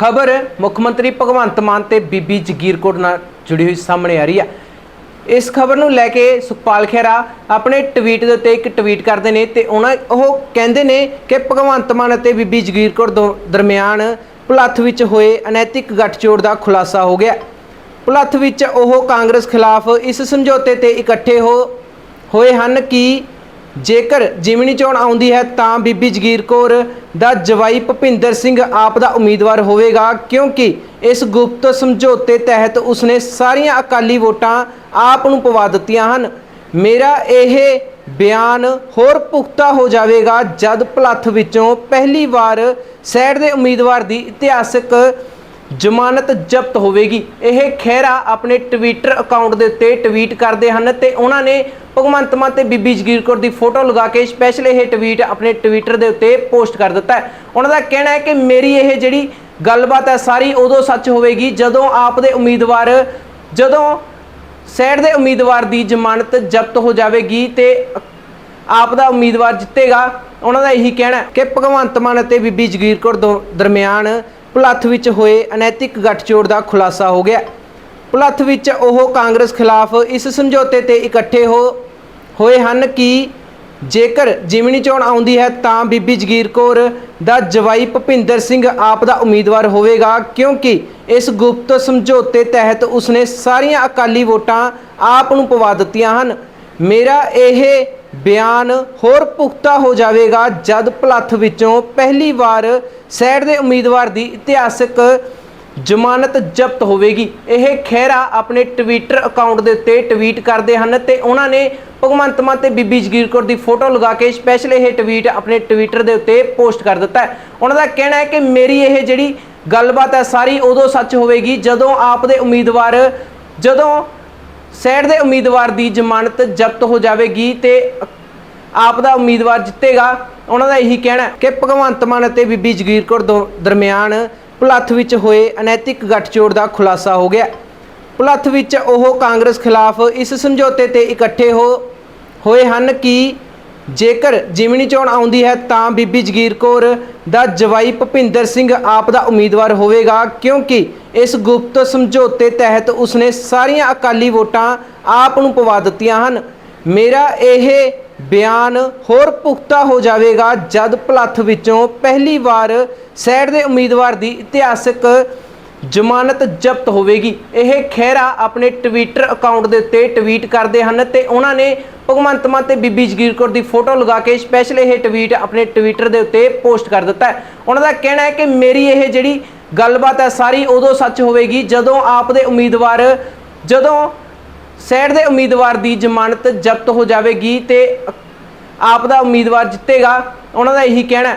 ਖਬਰ ਮੁੱਖ ਮੰਤਰੀ ਭਗਵੰਤ ਮਾਨ ਤੇ ਬੀਬੀ ਜਗੀਰ ਕੌਰ ਨਾਲ ਜੁੜੀ ਹੋਈ ਸਾਹਮਣੇ ਆ ਰਹੀ ਹੈ। ਇਸ ਖਬਰ ਨੂੰ ਲੈ ਕੇ ਸੁਖਪਾਲ ਖਹਿਰਾ ਆਪਣੇ ਟਵੀਟ ਦੇ ਉੱਤੇ ਇੱਕ ਟਵੀਟ ਕਰਦੇ ਨੇ ਤੇ ਉਹਨਾਂ ਉਹ ਕਹਿੰਦੇ ਨੇ ਕਿ ਭਗਵੰਤ ਮਾਨ ਅਤੇ ਬੀਬੀ ਜਗੀਰ ਕੌਰ ਦੋ- ਦਰਮਿਆਨ ਭੁਲੱਥ ਵਿੱਚ ਹੋਏ ਅਨੈਤਿਕ ਗੱਠਜੋੜ ਦਾ ਖੁਲਾਸਾ ਹੋ ਗਿਆ। ਭੁਲੱਥ ਵਿੱਚ ਉਹ ਕਾਂਗਰਸ ਖਿਲਾਫ ਇਸ ਸਮਝੌਤੇ ਤੇ ਇਕੱਠੇ ਹੋ, ਹੋਏ ਹਨ ਕਿ ਜੇਕਰ ਜਿਮਣੀ ਚੋਣ ਆਉਂਦੀ ਹੈ ਤਾਂ ਬੀਬੀ ਜਗੀਰ ਕੌਰ ਦਾ ਜਵਾਈ ਭੁਪਿੰਦਰ ਸਿੰਘ ਆਪ ਦਾ ਉਮੀਦਵਾਰ ਹੋਵੇਗਾ ਕਿਉਂਕਿ ਇਸ ਗੁਪਤ ਸਮਝੌਤੇ ਤਹਿਤ ਉਸਨੇ ਸਾਰੀਆਂ ਅਕਾਲੀ ਵੋਟਾਂ ਆਪ ਨੂੰ ਪਵਾ ਦਿੱਤੀਆਂ ਹਨ। ਮੇਰਾ ਇਹ ਬਿਆਨ ਹੋਰ ਪੁਖਤਾ ਹੋ ਜਾਵੇਗਾ ਜਦ ਭਲੱਥ ਵਿੱਚੋਂ ਪਹਿਲੀ ਵਾਰ ਸੈਡ ਦੇ ਉਮੀਦਵਾਰ ਦੀ ਇਤਿਹਾਸਕ ਜ਼ਮਾਨਤ ਜ਼ਬਤ ਹੋਵੇਗੀ। ਇਹ ਖਹਿਰਾ ਆਪਣੇ ਟਵਿੱਟਰ ਅਕਾਊਂਟ ਦੇ ਉੱਤੇ ਟਵੀਟ ਕਰਦੇ ਹਨ ਤੇ ਉਹਨਾਂ ਨੇ ਭਗਵੰਤ ਮਾਨ ਤੇ ਬੀਬੀ ਜਗੀਰ ਕੌਰ ਦੀ ਫੋਟੋ ਲਗਾ ਕੇ ਸਪੈਸ਼ਲ ਇਹ ਟਵੀਟ ਆਪਣੇ ਟਵਿੱਟਰ ਦੇ ਉੱਤੇ ਪੋਸਟ ਕਰ ਦਿੱਤਾ ਹੈ। ਉਹਨਾਂ ਦਾ ਕਹਿਣਾ ਹੈ ਕਿ ਮੇਰੀ ਇਹ ਜਿਹੜੀ ਗੱਲਬਾਤ ਹੈ ਸਾਰੀ ਉਦੋਂ ਸੱਚ ਹੋਵੇਗੀ ਜਦੋਂ ਆਪ ਦੇ ਉਮੀਦਵਾਰ, ਜਦੋਂ ਸੈਡ ਦੇ ਉਮੀਦਵਾਰ ਦੀ ਜ਼ਮਾਨਤ ਜ਼ਬਤ ਹੋ ਜਾਵੇਗੀ ਤੇ ਆਪ ਦਾ ਉਮੀਦਵਾਰ ਜਿੱਤੇਗਾ। ਉਹਨਾਂ ਦਾ ਇਹੀ ਕਹਿਣਾ ਕਿ ਭਗਵੰਤ ਮਾਨ ਅਤੇ ਬੀਬੀ ਜਗੀਰ ਕੌਰ ਦੋ- ਦਰਮਿਆਨ ਭੁਲੱਥ ਵਿੱਚ ਹੋਏ ਅਨੈਤਿਕ ਗੱਠਜੋੜ ਦਾ ਖੁਲਾਸਾ ਹੋ ਗਿਆ। ਭੁਲੱਥ ਵਿੱਚ ਉਹ ਕਾਂਗਰਸ ਖਿਲਾਫ ਇਸ ਸਮਝੌਤੇ ਤੇ ਇਕੱਠੇ ਹੋ, ਹੋਏ ਹਨ ਕਿ ਜੇਕਰ ਜਿਮਣੀ ਚੋਣ ਆਉਂਦੀ ਹੈ ਤਾਂ ਬੀਬੀ ਜਗੀਰ ਕੌਰ ਦਾ ਜਵਾਈ ਭੁਪਿੰਦਰ ਸਿੰਘ ਆਪ ਦਾ ਉਮੀਦਵਾਰ ਹੋਵੇਗਾ ਕਿਉਂਕਿ ਇਸ ਗੁਪਤ ਸਮਝੌਤੇ ਤਹਿਤ ਉਸਨੇ ਸਾਰੀਆਂ ਅਕਾਲੀ ਵੋਟਾਂ ਆਪ ਨੂੰ ਪਵਾ ਦਿੱਤੀਆਂ ਹਨ। ਮੇਰਾ ਇਹ ਬਿਆਨ ਹੋਰ ਪੁਖਤਾ ਹੋ ਜਾਵੇਗਾ ਜਦ ਭਲੱਥ ਵਿੱਚੋਂ ਪਹਿਲੀ ਵਾਰ ਸੈਡ ਦੇ ਉਮੀਦਵਾਰ ਦੀ ਇਤਿਹਾਸਕ ਜ਼ਮਾਨਤ ਜ਼ਬਤ ਹੋਵੇਗੀ। ਇਹ ਖਹਿਰਾ ਆਪਣੇ ਟਵਿੱਟਰ ਅਕਾਊਂਟ ਦੇ ਉੱਤੇ ਟਵੀਟ ਕਰਦੇ ਹਨ ਤੇ ਉਹਨਾਂ ਨੇ ਭਗਵੰਤ ਮਾਨ ਤੇ ਬੀਬੀ ਜਗੀਰ ਕੌਰ ਦੀ ਫੋਟੋ ਲਗਾ ਕੇ ਸਪੈਸ਼ਲ ਇਹ ਟਵੀਟ ਆਪਣੇ ਟਵਿੱਟਰ ਦੇ ਉੱਤੇ ਪੋਸਟ ਕਰ ਦਿੱਤਾ ਹੈ। ਉਹਨਾਂ ਦਾ ਕਹਿਣਾ ਹੈ ਕਿ ਮੇਰੀ ਇਹ ਜਿਹੜੀ ਗੱਲਬਾਤ ਹੈ ਸਾਰੀ ਉਦੋਂ ਸੱਚ ਹੋਵੇਗੀ ਜਦੋਂ ਆਪ ਦੇ ਉਮੀਦਵਾਰ ਜਦੋਂ ਸੈਡ ਦੇ ਉਮੀਦਵਾਰ ਦੀ ਜ਼ਮਾਨਤ ਜ਼ਬਤ ਹੋ ਜਾਵੇਗੀ ਤੇ ਆਪ ਦਾ ਉਮੀਦਵਾਰ ਜਿੱਤੇਗਾ। ਉਹਨਾਂ ਦਾ ਇਹੀ ਕਹਿਣਾ ਕਿ ਭਗਵੰਤ ਮਾਨ ਅਤੇ ਬੀਬੀ ਜਗੀਰ ਕੌਰ ਦੋ- ਦਰਮਿਆਨ ਭੁਲੱਥ ਵਿੱਚ ਹੋਏ ਅਨੈਤਿਕ ਗੱਠਜੋੜ ਦਾ ਖੁਲਾਸਾ ਹੋ ਗਿਆ। ਭੁਲੱਥ ਵਿੱਚ ਉਹ ਕਾਂਗਰਸ ਖਿਲਾਫ ਇਸ ਸਮਝੌਤੇ ਤੇ ਇਕੱਠੇ ਹੋ, ਹੋਏ ਹਨ ਕਿ ਜੇਕਰ ਜਿਮਣੀ ਚੋਣ ਆਉਂਦੀ ਹੈ ਤਾਂ ਬੀਬੀ ਜਗੀਰ ਕੌਰ ਦਾ ਜਵਾਈ ਭੁਪਿੰਦਰ ਸਿੰਘ ਆਪ ਦਾ ਉਮੀਦਵਾਰ ਹੋਵੇਗਾ ਕਿਉਂਕਿ ਇਸ ਗੁਪਤ ਸਮਝੌਤੇ ਤਹਿਤ ਉਸਨੇ ਸਾਰੀਆਂ ਅਕਾਲੀ ਵੋਟਾਂ ਆਪ ਨੂੰ ਪਵਾ ਦਿੱਤੀਆਂ ਹਨ। ਮੇਰਾ ਇਹ ਬਿਆਨ ਹੋਰ ਪੁਖਤਾ ਹੋ ਜਾਵੇਗਾ ਜਦ ਭਲੱਥ ਵਿੱਚੋਂ ਪਹਿਲੀ ਵਾਰ ਸੈਡ ਦੇ ਉਮੀਦਵਾਰ ਦੀ ਇਤਿਹਾਸਕ ਜ਼ਮਾਨਤ ਜ਼ਬਤ ਹੋਵੇਗੀ। ਇਹ ਖਹਿਰਾ ਆਪਣੇ ਟਵਿੱਟਰ ਅਕਾਊਂਟ ਦੇ ਉੱਤੇ ਟਵੀਟ ਕਰਦੇ ਹਨ ਤੇ ਉਹਨਾਂ ਨੇ ਭਗਵੰਤ ਮਾਨ ਤੇ ਬੀਬੀ ਜਗੀਰ ਕੌਰ ਦੀ ਫੋਟੋ ਲਗਾ ਕੇ ਸਪੈਸ਼ਲ ਇਹ ਟਵੀਟ ਆਪਣੇ ਟਵਿੱਟਰ ਦੇ ਉੱਤੇ ਪੋਸਟ ਕਰ ਦਿੱਤਾ ਉਹਨਾਂ ਦਾ ਕਹਿਣਾ ਹੈ ਕਿ ਮੇਰੀ ਇਹ ਜਿਹੜੀ ਗੱਲਬਾਤ ਹੈ ਸਾਰੀ ਉਦੋਂ ਸੱਚ ਹੋਵੇਗੀ ਜਦੋਂ ਆਪ ਦੇ ਉਮੀਦਵਾਰ, ਜਦੋਂ ਸੈਡ ਦੇ ਉਮੀਦਵਾਰ ਦੀ ਜ਼ਮਾਨਤ ਜ਼ਬਤ ਹੋ ਜਾਵੇਗੀ ਤੇ ਆਪ ਦਾ ਉਮੀਦਵਾਰ ਜਿੱਤੇਗਾ। ਉਹਨਾਂ ਦਾ ਇਹੀ ਕਹਿਣਾ